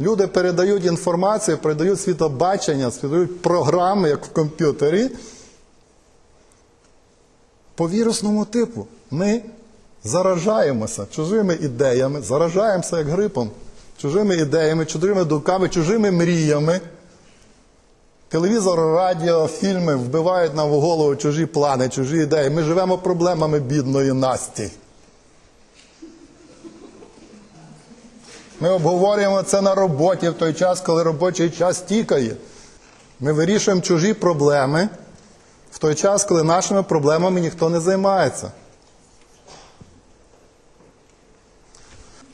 Люди передають інформацію, передають світобачення, передають програми, як в комп'ютері. По вірусному типу ми заражаємося чужими ідеями, заражаємося як грипом, чужими ідеями, чужими думками, чужими мріями. Телевізор, радіо, фільми вбивають нам в голову чужі плани, чужі ідеї. Ми живемо проблемами бідної Насті. Ми обговорюємо це на роботі в той час, коли робочий час тікає. Ми вирішуємо чужі проблеми в той час, коли нашими проблемами ніхто не займається.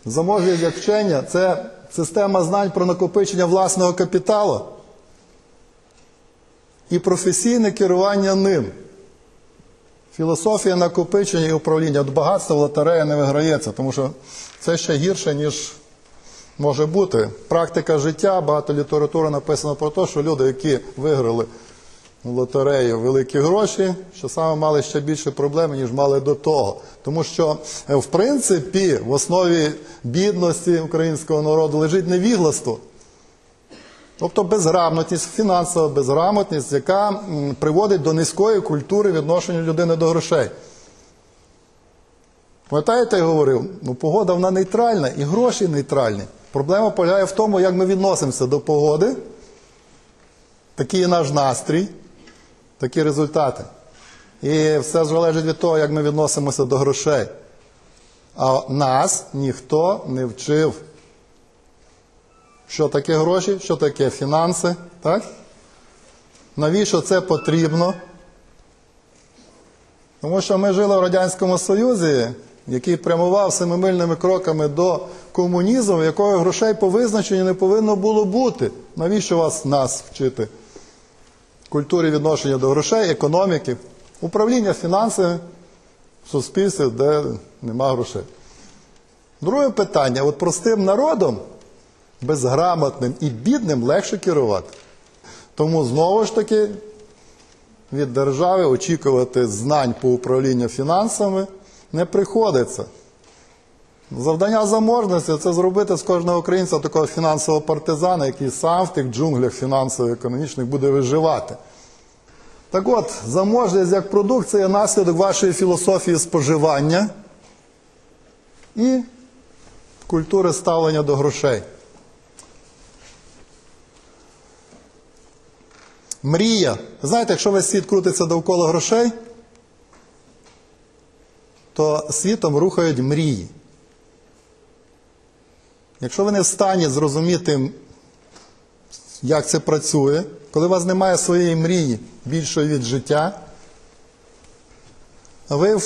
Заможність як вчення це система знань про накопичення власного капіталу і професійне керування ним. Філософія накопичення і управління От багатство в лотереї не виграється, тому що це ще гірше, ніж може бути. Практика життя, багато літератури написано про те, що люди, які виграли лотерею великі гроші, що саме мали ще більше проблем, ніж мали до того. Тому що, е, в принципі, в основі бідності українського народу лежить невігластво. Тобто безграмотність, фінансова безграмотність, яка приводить до низької культури відношення людини до грошей. Пам'ятаєте, я говорив, ну погода вона нейтральна і гроші нейтральні. Проблема полягає в тому, як ми відносимося до погоди. Такий наш настрій, такі результати. І все залежить від того, як ми відносимося до грошей. А нас ніхто не вчив. Що таке гроші, що таке фінанси, так? Навіщо це потрібно? Тому що ми жили в Радянському Союзі, який прямував семимильними кроками до комунізму, якого грошей по визначенню не повинно було бути. Навіщо вас нас вчити? Культурі відношення до грошей, економіки, управління фінансами в суспільстві, де нема грошей. Друге питання: от простим народом, безграмотним і бідним легше керувати. Тому знову ж таки від держави очікувати знань по управлінню фінансами не приходиться. Завдання заможності це зробити з кожного українця такого фінансового партизана, який сам в тих джунглях фінансово-економічних буде виживати. Так от, заможність як продукт це є наслідок вашої філософії споживання і культури ставлення до грошей. Мрія. Знаєте, якщо весь світ крутиться довкола грошей, то світом рухають мрії. Якщо ви не в стані зрозуміти, як це працює, коли у вас немає своєї мрії більшої від життя, ви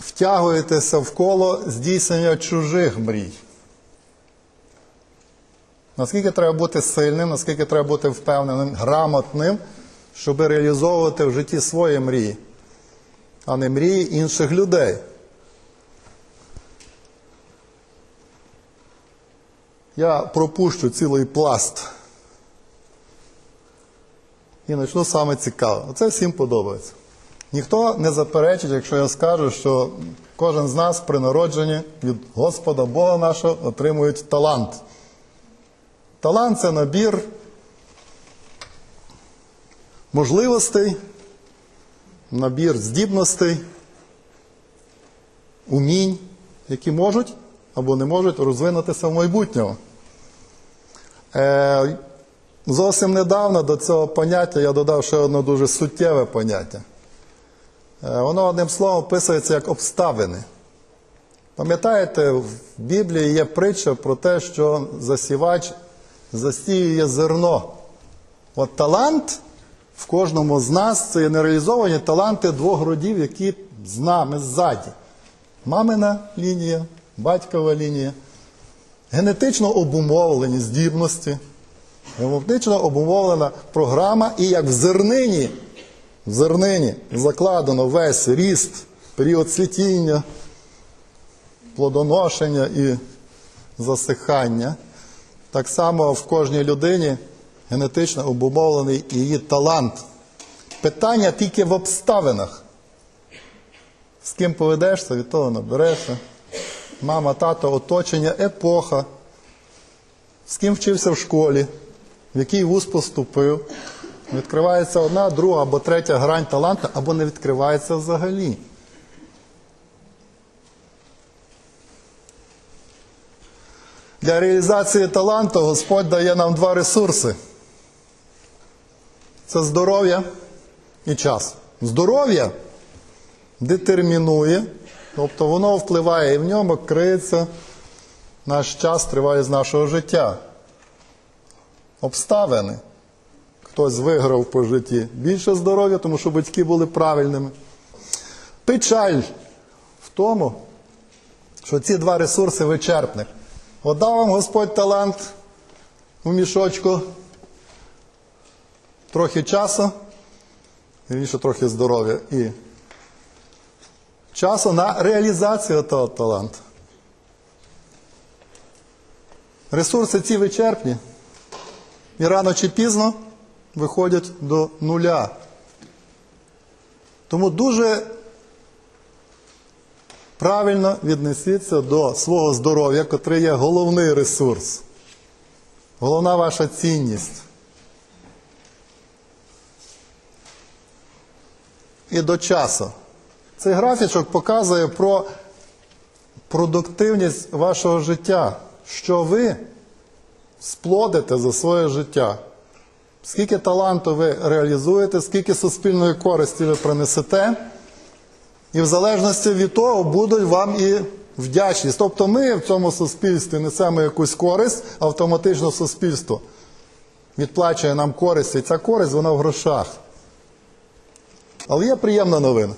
втягуєтеся в коло здійснення чужих мрій. Наскільки треба бути сильним, наскільки треба бути впевненим, грамотним, щоб реалізовувати в житті свої мрії, а не мрії інших людей. Я пропущу цілий пласт. І почну саме цікаве. Оце всім подобається. Ніхто не заперечить, якщо я скажу, що кожен з нас при народженні від Господа Бога нашого отримують талант. Талант це набір можливостей, набір здібностей, умінь, які можуть або не можуть розвинутися в майбутньому. Е, зовсім недавно до цього поняття я додав ще одне дуже суттєве поняття. Е, воно одним словом описується як обставини. Пам'ятаєте, в Біблії є притча про те, що засівач засіює зерно. От талант в кожному з нас це є нереалізовані таланти двох родів, які з нами ззаді. Мамина лінія, батькова лінія, генетично обумовлені здібності, генетично обумовлена програма, і як в зернині, в зернині закладено весь ріст, період цвітіння, плодоношення і засихання. Так само в кожній людині генетично обумовлений її талант. Питання тільки в обставинах. З ким поведешся, від того наберешся. Мама, тато, оточення, епоха. з ким вчився в школі, в який вуз поступив. Відкривається одна, друга або третя грань таланту, або не відкривається взагалі. Для реалізації таланту Господь дає нам два ресурси: це здоров'я і час. Здоров'я детермінує, тобто воно впливає і в ньому криється наш час, триває з нашого життя. Обставини. Хтось виграв по житті більше здоров'я, тому що батьки були правильними. Печаль в тому, що ці два ресурси вичерпні. От дав вам Господь талант у мішочку, трохи часу, більше трохи здоров'я і часу на реалізацію того таланту. Ресурси ці вичерпні і рано чи пізно виходять до нуля. Тому дуже правильно віднесіться до свого здоров'я, котре є головний ресурс, головна ваша цінність. І до часу. Цей графічок показує про продуктивність вашого життя, що ви сплодите за своє життя. Скільки таланту ви реалізуєте, скільки суспільної користі ви принесете, і в залежності від того будуть вам і вдячність. Тобто ми в цьому суспільстві несемо якусь користь, автоматично суспільство відплачує нам користь, і ця користь вона в грошах. Але є приємна новина.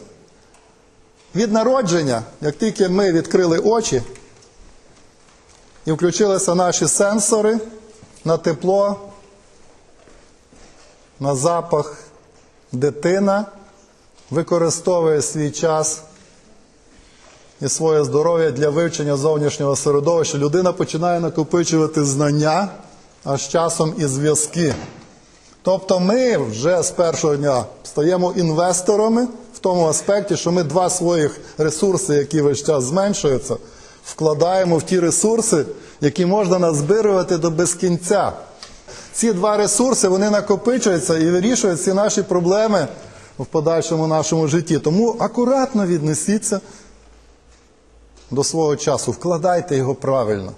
Від народження, як тільки ми відкрили очі і включилися наші сенсори на тепло, на запах, дитина використовує свій час і своє здоров'я для вивчення зовнішнього середовища. Людина починає накопичувати знання, а з часом і зв'язки. Тобто ми вже з першого дня стаємо інвесторами в тому аспекті, що ми два своїх ресурси, які весь час зменшуються, вкладаємо в ті ресурси, які можна назбирувати до безкінця. Ці два ресурси вони накопичуються і вирішують всі наші проблеми в подальшому нашому житті. Тому акуратно віднесіться до свого часу, вкладайте його правильно.